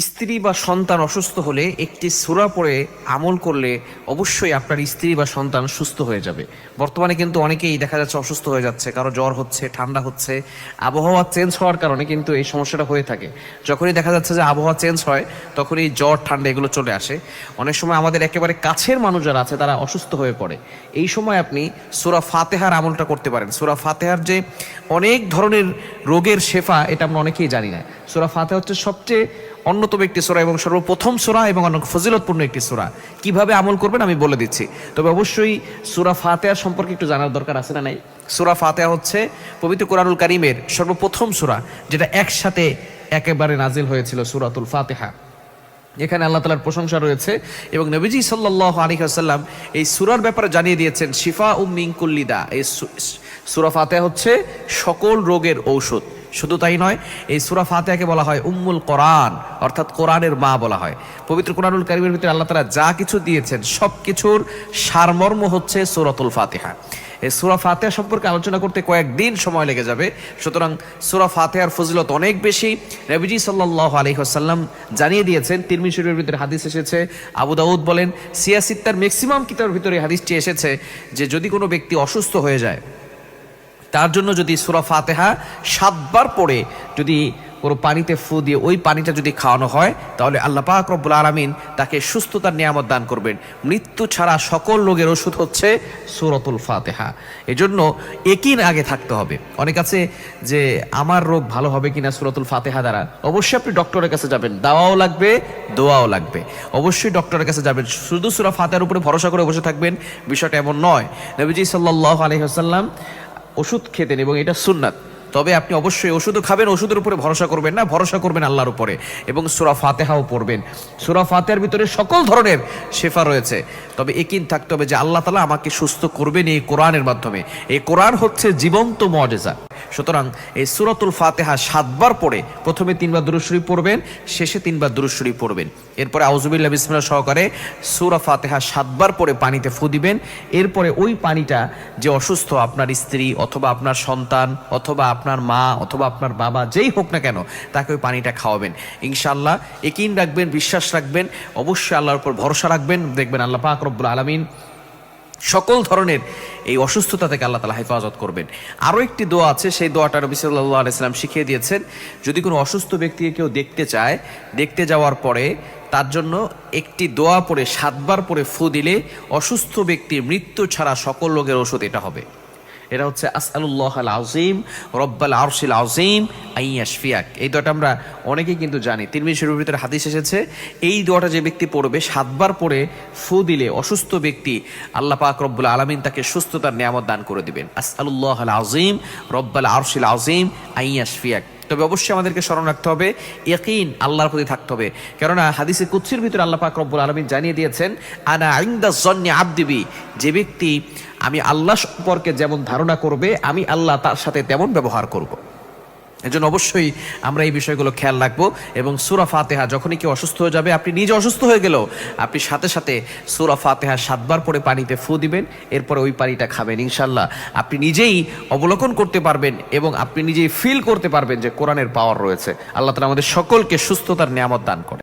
স্ত্রী বা সন্তান অসুস্থ হলে একটি সুরা পড়ে আমল করলে অবশ্যই আপনার স্ত্রী বা সন্তান সুস্থ হয়ে যাবে। বর্তমানে কিন্তু অনেকেই দেখা যাচ্ছে অসুস্থ হয়ে যাচ্ছে, কারও জ্বর হচ্ছে, ঠান্ডা হচ্ছে, আবহাওয়া চেঞ্জ হওয়ার কারণে কিন্তু এই সমস্যাটা হয়ে থাকে। যখনই দেখা যাচ্ছে যে আবহাওয়া চেঞ্জ হয়, তখনই জ্বর, ঠান্ডা এগুলো চলে আসে। অনেক সময় আমাদের একেবারে কাছের মানুষ যারা আছে, তারা অসুস্থ হয়ে পড়ে। এই সময় আপনি সুরা ফাতেহার আমলটা করতে পারেন। সুরা ফাতেহার যে অনেক ধরনের রোগের শেফা, এটা আমরা অনেকেই জানি না। সুরা ফাতেহা হচ্ছে সবচেয়ে অন্যতম একটি সোরা এবং সর্বপ্রথম সোরা এবং অনেক ফজিলতপূর্ণ একটি সোরা। কীভাবে আমল করবেন আমি বলে দিচ্ছি। তবে অবশ্যই সুরা ফাতেহার সম্পর্কে একটু জানার দরকার আছে না নাই? সুরা ফাতেহা হচ্ছে পবিত্র কোরআনুল কারিমের সর্বপ্রথম সুরা, যেটা একসাথে একেবারে নাজিল হয়েছিল সুরাতুল ফাতেহা। এখানে আল্লাহ তালার প্রশংসা রয়েছে এবং নবীজি সাল্লাহ আলী আসাল্লাম এই সুরার ব্যাপারে জানিয়ে দিয়েছেন শিফা উম মিঙ্কুল্লিদা এই সুরা ফাতেহা হচ্ছে সকল রোগের ঔষধ। শুধু তাই নয়, এই সুরা ফাতেহাকে বলা হয় উম্মুল কোরআন, অর্থাৎ কোরআনের মা বলা হয়। পবিত্র কোরআনুল কারিমের ভিতরে আল্লাহ তালা যা কিছু দিয়েছেন সব কিছুর সারমর্ম হচ্ছে সুরাতুল ফাতেহা। এই সুরা ফাতেহা সম্পর্কে আলোচনা করতে কয়েকদিন সময় লেগে যাবে। সুতরাং সুরা ফাতেহার ফজিলত অনেক বেশি। নবীজি সাল্লাহ আলহিহাসাল্লাম জানিয়ে দিয়েছেন তিরমি শরীরের ভিতরে হাদিস এসেছে, আবু দাউদ বলেন সিয়াসিত্তার ম্যাক্সিমাম কিতাবের ভিতরে হাদিসটি এসেছে যে যদি কোনো ব্যক্তি অসুস্থ হয়ে যায় তার জন্য যদি সুরা ফাতেহা সাতবার পড়ে, যদি কোনো পানিতে ফু দিয়ে ওই পানিটা যদি খাওয়ানো হয়, তাহলে আল্লাহ পাক রব্বুল আলমিন তাকে সুস্থতার নিয়ামত দান করবেন। মৃত্যু ছাড়া সকল রোগের ওষুধ হচ্ছে সুরতুল ফাতেহা। এজন্য একিন আগে থাকতে হবে। অনেক আছে যে, আমার রোগ ভালো হবে কিনা সুরতুল ফাতেহা দ্বারা? অবশ্যই আপনি ডক্টরের কাছে যাবেন। দাওয়াও লাগবে, দোয়াও লাগবে। অবশ্যই ডক্টরের কাছে যাবেন। শুধু সুরা ফাতেহার উপরে ভরসা করে বসে থাকবেন, বিষয়টা এমন নয়। নবীজি সাল্লাহ আলহিহাসাল্লাম ওষুধ খেতেন এবং এটা সুন্নাত। তবে আপনি অবশ্যই ওষুধও খাবেন, ওষুধের উপরে ভরসা করবেন না, ভরসা করবেন আল্লাহর উপরে। এবং সুরা ফাতেহাও পড়বেন। সুরা ফাতেহার ভিতরে সকল ধরনের শেফা রয়েছে। তবে একিন থাকতে হবে যে আল্লাহ তালা আমাকে সুস্থ করবেন এই কোরআনের মাধ্যমে। এই কোরআন হচ্ছে জীবন্ত মজেজা সুতরাং এই সুরাতুল ফাতেহা সাতবার পড়ে প্রথমে তিনবার দুরুশরী পড়বেন, শেষে তিনবার দুরুশরী পড়বেন। এরপরে আউজুবিল্লা বিসমিল্লা সহকারে সুরা ফাতেহা সাতবার পরে পানিতে ফু দিবেন। এরপরে ওই পানিটা যে অসুস্থ আপনার স্ত্রী অথবা আপনার সন্তান অথবা আপনার মা অথবা আপনার বাবা যেই হোক না কেন, তাকে ওই পানিটা খাওয়াবেন। ইনশাআল্লাহ একিন রাখবেন, বিশ্বাস রাখবেন, অবশ্যই আল্লাহর উপর ভরসা রাখবেন। দেখবেন আল্লাহ পাক রব্বুল আলমিন সকল ধরনের এই অসুস্থতা থেকে আল্লাহ তালা হেফাজত করবেন। আরও একটি দোয়া আছে, সেই দোয়াটা রবি সাল্লাহ আলাইসালাম শিখিয়ে দিয়েছেন, যদি কোনো অসুস্থ ব্যক্তিকে কেউ দেখতে চায়, দেখতে যাওয়ার পরে তার জন্য একটি দোয়া পরে সাতবার পরে ফু দিলে অসুস্থ ব্যক্তি মৃত্যু ছাড়া সকল রোগের ওষুধ এটা হবে। এটা হচ্ছে, আসআলুল্লাহ আল আজিম রব্বাল আরশিল আজিম আইয়াশফিয়াক এই দোয়াটা আমরা অনেকেই কিন্তু জানি। তিরমিজি শরীফের ভিতরে হাদিস এসেছে, এই দোয়াটা যে ব্যক্তি পড়বে, সাতবার পরে ফু দিলে অসুস্থ ব্যক্তি আল্লাহ পাক রব্বুল আলমিন তাকে সুস্থতার নিয়ামত দান করে দিবেন। আসআলুল্লাহ আল আজিম রব্বাল আরশিল আজিম আইয়াশফিয়াক তবে অবশ্যই আমাদেরকে স্মরণ রাখতে হবে, ইয়াকিন আল্লাহর প্রতি থাকতে হবে কেননা হাদিসে কুৎসির ভিতরে আল্লাহ পাক রব্বুল আলমিন জানিয়ে দিয়েছেন, আনা আইন্দা জন্যে আবদিবি যে ব্যক্তি আমি আল্লাহ সম্পর্কে যেমন ধারণা করবে, আমি আল্লাহ তার সাথে তেমন ব্যবহার করব। এজন্য অবশ্যই আমরা এই বিষয়গুলো খেয়াল রাখব এবং সুরা ফাতেহা যখনই কেউ অসুস্থ হয়ে যাবে, আপনি নিজে অসুস্থ হয়ে গেলেও আপনি সাথে সাথে সুরা ফাতেহা সাতবার পরে পানিতে ফু দিবেন, এরপরে ওই পানিটা খাবেন। ইনশাল্লাহ আপনি নিজেই অবলোকন করতে পারবেন এবং আপনি নিজেই ফিল করতে পারবেন যে কোরআনের পাওয়ার রয়েছে। আল্লাহ তালা আমাদের সকলকে সুস্থতার নিয়ামত দান করে